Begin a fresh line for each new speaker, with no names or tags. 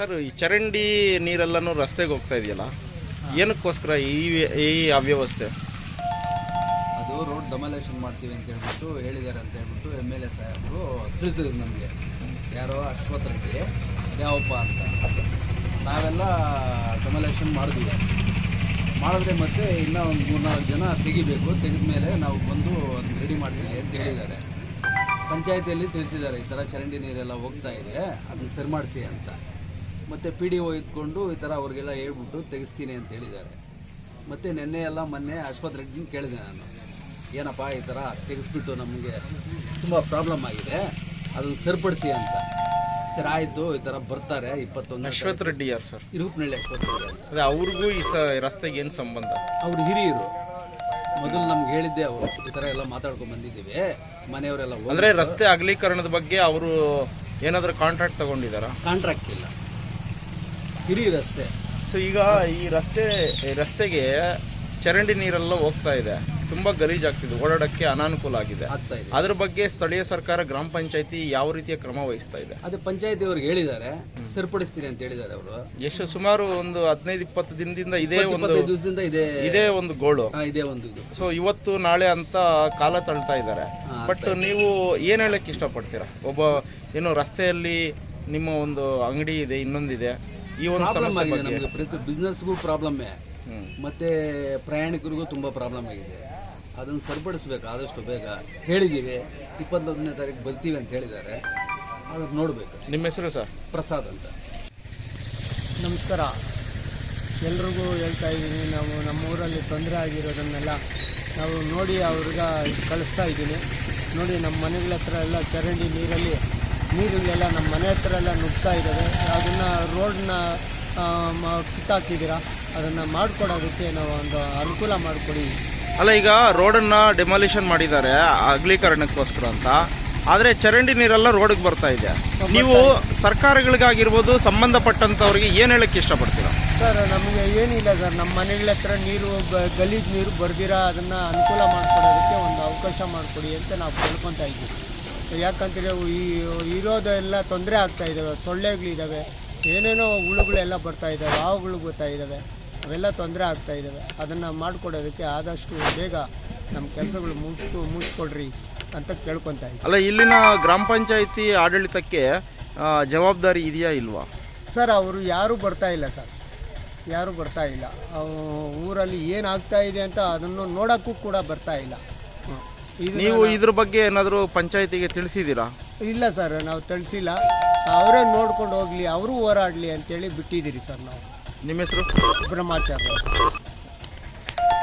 Sir, ಈ ಚರಂಡಿ ನೀರೆಲ್ಲನೂ ರಸ್ತೆಗೆ ಹೋಗ್ತಾ ಇದೆಯಲ್ಲ? ಏನಕ್ಕೋಸ್ಕರ ಈ ಈ ಅವ್ಯವಸ್ಥೆ?
ಅದು ರೋಡ್ ಡಮಲೇಷನ್ ಮಾಡ್ತೀವಿ ಅಂತ ಹೇಳ್ಬಿಟ್ಟು ಹೇಳಿದ್ದಾರೆ ಅಂತ ಹೇಳ್ಬಿಟ್ಟು ಎಂ ಎಲ್ ಎ ಸಾಹೇಬರು ತಿಳಿಸಿದ್ರು ನಮಗೆ. ಯಾರೋ ಅಶ್ವಥ್ ರೆಡ್ಡಿ ದೇವಪ್ಪ ಅಂತ. ನಾವೆಲ್ಲ ಡಮಲೇಷನ್ ಮಾಡಿದ್ವಿ. ಮಾಡಿದ್ರೆ ಮತ್ತೆ ಇನ್ನೂ ಒಂದು ಮೂರ್ನಾಲ್ಕು ಜನ ತೆಗಿಬೇಕು. ತೆಗೆದ ಮೇಲೆ ನಾವು ಬಂದು ಅದನ್ನು ರೆಡಿ ಮಾಡ್ತೀವಿ ಅಂತ ಹೇಳಿದ್ದಾರೆ. ಪಂಚಾಯತಿಯಲ್ಲಿ ತಿಳಿಸಿದ್ದಾರೆ, ಈ ಥರ ಚರಂಡಿ ನೀರೆಲ್ಲ ಹೋಗ್ತಾ ಇದೆ, ಅದನ್ನ ಸರಿ ಮಾಡಿಸಿ ಅಂತ. ಮತ್ತು ಪಿ ಡಿ ಒ ಇದ್ಕೊಂಡು ಈ ಥರ ಅವ್ರಿಗೆಲ್ಲ ಹೇಳ್ಬಿಟ್ಟು ತೆಗೆಸ್ತೀನಿ ಅಂತ ಹೇಳಿದ್ದಾರೆ. ಮತ್ತು ನಿನ್ನೆ ಎಲ್ಲ ಮೊನ್ನೆ ಅಶ್ವಥ್ ರೆಡ್ಡಿನ ಕೇಳಿದೆ ನಾನು. ಏನಪ್ಪ ಈ ಥರ ತೆಗೆಸ್ಬಿಟ್ಟು ನಮಗೆ ತುಂಬ ಪ್ರಾಬ್ಲಮ್ ಆಗಿದೆ ಅದನ್ನು ಸರಿಪಡಿಸಿ ಅಂತ. ಸರ್ ಆಯಿತು ಈ ಥರ ಬರ್ತಾರೆ ಇಪ್ಪತ್ತೊಂದು
ಅಶ್ವಥ್ ರೆಡ್ಡಿ ಯಾರು ಸರ್?
ಇರುಪ್ನಳ್ಳಿ ಅಶ್ವಥ್ ರೆಡ್ಡಿ
ಅದೇ ಅವ್ರಿಗೂ ಈ ಸ ರಸ್ತೆಗೆ ಏನು ಸಂಬಂಧ?
ಅವ್ರು ಹಿರಿಯರು. ಮೊದಲು ನಮ್ಗೆ ಹೇಳಿದ್ದೆ ಅವರು ಈ ಥರ ಎಲ್ಲ ಮಾತಾಡ್ಕೊಂಡು ಬಂದಿದ್ದೀವಿ. ಮನೆಯವರೆಲ್ಲ
ಅಂದರೆ ರಸ್ತೆ ಅಗಲೀಕರಣದ ಬಗ್ಗೆ ಅವರು ಏನಾದರೂ ಕಾಂಟ್ರಾಕ್ಟ್ ತಗೊಂಡಿದ್ದಾರಾ?
ಕಾಂಟ್ರಾಕ್ಟ್ ಇಲ್ಲ. ಹಿರಿಯರು ರಸ್ತೆ
ಸೊ ಈಗ ಈ ರಸ್ತೆ ರಸ್ತೆಗೆ ಚರಂಡಿ ನೀರೆಲ್ಲ ಹೋಗ್ತಾ ಇದೆ. ತುಂಬಾ ಗಲೀಜಾಗ್ತಿದೆ ಓಡಾಡಕ್ಕೆ ಅನಾನುಕೂಲ ಆಗಿದೆ.
ಆಗ್ತಾ ಇದೆ.
ಅದ್ರ ಬಗ್ಗೆ ಸ್ಥಳೀಯ ಸರ್ಕಾರ ಗ್ರಾಮ ಪಂಚಾಯತಿ ಯಾವ ರೀತಿಯ ಕ್ರಮ ವಹಿಸ್ತಾ ಇದೆ?
ಅದು ಪಂಚಾಯತಿ ಅವ್ರಿಗೆ ಹೇಳಿದ್ದಾರೆ. ಸರಿಪಡಿಸ್ತೀನಿ ಅಂತ ಹೇಳಿದ್ದಾರೆ ಅವರು.
ಎಷ್ಟು ಸುಮಾರು ಒಂದು ಹದಿನೈದು ಇಪ್ಪತ್ತು ದಿನದಿಂದ ಇದೇ ಒಂದು
ದಿವಸದಿಂದ ಇದೆ
ಇದೇ ಒಂದು ಗೋಳು.
ಇದೇ ಒಂದು ಇದು.
ಸೊ ಇವತ್ತು ನಾಳೆ ಅಂತ ಕಾಲ ತಳ್ತಾ ಇದ್ದಾರೆ. ಬಟ್ ನೀವು ಏನ್ ಹೇಳಕ್ ಇಷ್ಟಪಡ್ತೀರಾ? ಒಬ್ಬ ಏನು ರಸ್ತೆಯಲ್ಲಿ ನಿಮ್ಮ ಒಂದು ಅಂಗಡಿ ಇದೆ ಇನ್ನೊಂದಿದೆ. ಈ ಒಂದು
ಪ್ರಾಬ್ಲಮ್
ಸಮಸ್ಯೆ
ಆಗಿದೆ
ಬಗ್ಗೆ.
ನಮಗೆ. ಪ್ರತಿ ಬಿಸ್ನೆಸ್ಗೂ ಪ್ರಾಬ್ಲಮ್ಮೇ
ಹ್ಮ್.
ಮತ್ತೆ ಪ್ರಯಾಣಿಕರಿಗೂ ತುಂಬ ಪ್ರಾಬ್ಲಮ್ ಆಗಿದೆ. ಅದನ್ನು ಸರಿಪಡಿಸ್ಬೇಕು ಆದಷ್ಟು ಬೇಗ. ಹೇಳಿದ್ದೀವಿ ಇಪ್ಪತ್ತೊಂದನೇ ತಾರೀಕು ಬರ್ತೀವಿ ಅಂತ ಹೇಳಿದ್ದಾರೆ. ಅದನ್ನು ನೋಡಬೇಕು.
ನಿಮ್ಮ ಹೆಸರು ಸರ್?
ಪ್ರಸಾದ್ ಅಂತ.
ನಮಸ್ಕಾರ. ಎಲ್ರಿಗೂ ಹೇಳ್ತಾ ಇದ್ದೀನಿ. ನಾವು ನಮ್ಮೂರಲ್ಲಿ ತೊಂದರೆ ಆಗಿರೋದನ್ನೆಲ್ಲ ನಾವು ನೋಡಿ ಅವ್ರಿಗೆ ಕಳಿಸ್ತಾ ಇದ್ದೀನಿ. ನೋಡಿ ನಮ್ಮ ಮನೆಗಳ ಹತ್ರ ಎಲ್ಲ ಚರಂಡಿ ನೀರಲ್ಲಿ ನೀರುಗಳೆಲ್ಲ ನಮ್ಮ ಮನೆ ಹತ್ರ ಎಲ್ಲ ನುಗ್ತಾ ಇದ್ದಾವೆ. ಅದನ್ನು ರೋಡನ್ನ ಕಿತ್ತಾಕಿದ್ದೀರಾ? ಅದನ್ನು ಮಾಡಿಕೊಡೋದಕ್ಕೆ ನಾವು ಒಂದು ಅನುಕೂಲ ಮಾಡಿಕೊಡಿ.
ಅಲ್ಲ ಈಗ ರೋಡನ್ನು ಡೆಮಾಲಿಷನ್ ಮಾಡಿದ್ದಾರೆ ಅಗಲೀಕರಣಕ್ಕೋಸ್ಕರ ಅಂತ. ಆದರೆ ಚರಂಡಿ ನೀರೆಲ್ಲ ರೋಡಿಗೆ ಬರ್ತಾ ಇದೆ. ನೀವು ಸರ್ಕಾರಗಳಿಗಾಗಿರ್ಬೋದು ಸಂಬಂಧಪಟ್ಟಂಥವ್ರಿಗೆ ಏನು ಹೇಳಕ್ಕೆ ಇಷ್ಟಪಡ್ತೀರಾ?
ಸರ್ ನಮಗೆ ಏನಿಲ್ಲ ಸರ್. ನಮ್ಮ ಮನೆಗಳ ಹತ್ರ ನೀರು ಗಲೀಜು ನೀರು ಬರ್ದಿರ ಅದನ್ನು ಅನುಕೂಲ ಮಾಡಿಕೊಡೋದಕ್ಕೆ ಒಂದು ಅವಕಾಶ ಮಾಡಿಕೊಡಿ ಅಂತ ನಾವು ಕೇಳ್ಕೊತಾ ಇದ್ದೀವಿ. ಯಾಕಂತೇಳಿ ಈ ಇರೋದೆಲ್ಲ ತೊಂದರೆ ಆಗ್ತಾ ಇದ್ದಾವೆ ಸೊಳ್ಳೆಗಳಿದ್ದಾವೆ ಏನೇನೋ ಹುಳುಗಳೆಲ್ಲ ಬರ್ತಾ ಇದ್ದಾವೆ ಹಾವುಗಳು ಗೊತ್ತಾ ಇದ್ದಾವೆ ಅವೆಲ್ಲ ತೊಂದರೆ ಆಗ್ತಾ ಇದ್ದಾವೆ. ಅದನ್ನು ಮಾಡಿಕೊಡೋದಕ್ಕೆ ಆದಷ್ಟು ಬೇಗ ನಮ್ಮ ಕೆಲಸಗಳು ಮುಗಿಸ್ಕು ಮುಗಿಸ್ಕೊಡ್ರಿ ಅಂತ ಕೇಳ್ಕೊತಾ ಇದ್ದೀವಿ
ಅಲ್ಲ ಇಲ್ಲಿನ ಗ್ರಾಮ ಪಂಚಾಯಿತಿ ಆಡಳಿತಕ್ಕೆ ಜವಾಬ್ದಾರಿ ಇದೆಯಾ ಇಲ್ವಾ?
ಸರ್ ಅವರು ಯಾರೂ ಬರ್ತಾ ಇಲ್ಲ ಸರ್. ಯಾರೂ ಬರ್ತಾ ಇಲ್ಲ. ಊರಲ್ಲಿ ಏನಾಗ್ತಾ ಇದೆ ಅಂತ ಅದನ್ನು ನೋಡೋಕ್ಕೂ ಕೂಡ ಬರ್ತಾ ಇಲ್ಲ. ಇದು
ನೀವು ಇದ್ರ ಬಗ್ಗೆ ಏನಾದರೂ ಪಂಚಾಯತಿಗೆ ತಿಳಿಸಿದ್ದೀರಾ?
ಇಲ್ಲ ಸರ್ ನಾವು ತಿಳಿಸಿಲ್ಲ. ಅವರೇ ನೋಡ್ಕೊಂಡು ಹೋಗ್ಲಿ ಅವರು ಹೋರಾಡಲಿ ಅಂತೇಳಿ ಬಿಟ್ಟಿದ್ದೀರಿ ಸರ್ ನಾವು.
ನಿಮ್ಮ ಹೆಸರು?
ಬ್ರಹ್ಮಾಚಾರ್ಯ.